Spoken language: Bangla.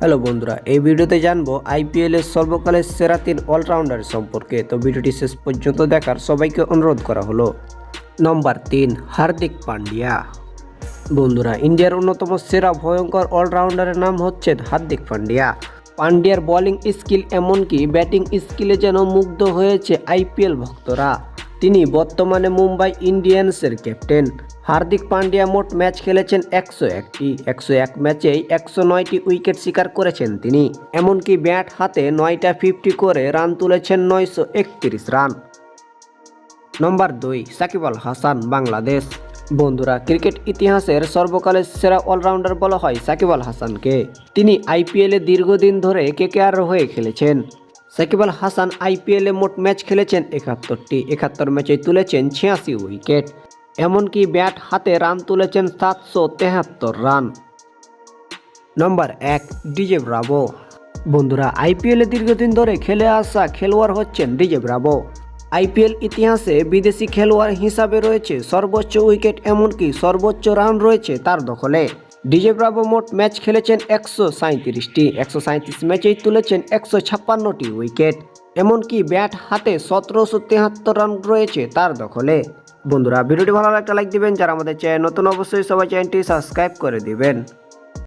হ্যালো বন্ধুরা, এই ভিডিওতে জানব আইপিএল এর সর্বকালের সেরা তিন অলরাউন্ডার সম্পর্কে। তো ভিডিওটি শেষ পর্যন্ত দেখার সবাইকে অনুরোধ করা হলো। নম্বর তিন, হার্দিক পান্ডিয়া। বন্ধুরা, ইন্ডিয়ার অন্যতম সেরা ভয়ঙ্কর অলরাউন্ডারের নাম হচ্ছে হার্দিক পান্ডিয়া। পান্ডিয়ার বোলিং স্কিল এমনকি ব্যাটিং স্কিলে যেন মুগ্ধ হয়েছে আইপিএল ভক্তরা। তিনি বর্তমানে মুম্বাই ইন্ডিয়ান্সের ক্যাপ্টেন। হার্দিক পান্ডিয়া মোট ম্যাচ খেলেছেন একশো একটি। একশো এক ম্যাচেই একশো নয়টি উইকেট শিকার করেছেন তিনি। এমনকি ব্যাট হাতে নয়টা ফিফটি করে রান তুলেছেন নয়শো একত্রিশ রান। নম্বর দুই, সাকিব আল হাসান, বাংলাদেশ। বন্ধুরা, ক্রিকেট ইতিহাসের সর্বকালের সেরা অলরাউন্ডার বলা হয় সাকিব আল হাসানকে। তিনি আইপিএলে দীর্ঘদিন ধরে কেকেআর হয়ে খেলেছেন। সাকিব আল হাসান আইপিএলে মোট ম্যাচ খেলেছেন একাত্তরটি। একাত্তর ম্যাচে তুলেছেন ছিয়াশি উইকেট। এমনকি ব্যাট হাতে রান তুলেছেন সাতশো তেহাত্তর রান। নম্বর এক, ডিজে ব্রাভো। বন্ধুরা, আইপিএলে দীর্ঘদিন ধরে খেলে আসা খেলোয়াড় হচ্ছেন ডিজে ব্রাভো। আইপিএল ইতিহাসে বিদেশি খেলোয়াড় হিসাবে রয়েছে সর্বোচ্চ উইকেট, এমনকি সর্বোচ্চ রান রয়েছে তার দখলে। ডিজে ব্রাভো মোট ম্যাচ খেলেছেন একশো সাঁত্রিশটি একশো সাঁত্রিশ ম্যাচেই তুলেছেন একশো ছাপ্পান্নটি উইকেট। এমনকি ব্যাট হাতে সতেরোশো তেহাত্তর রান রয়েছে তার দখলে। বন্ধুরা, ভিডিওটি ভালো লাগলে লাইক দিবেন। যারা আমাদের চ্যানেল নতুন, অবশ্যই সবাই চ্যানেলটি সাবস্ক্রাইব করে দিবেন।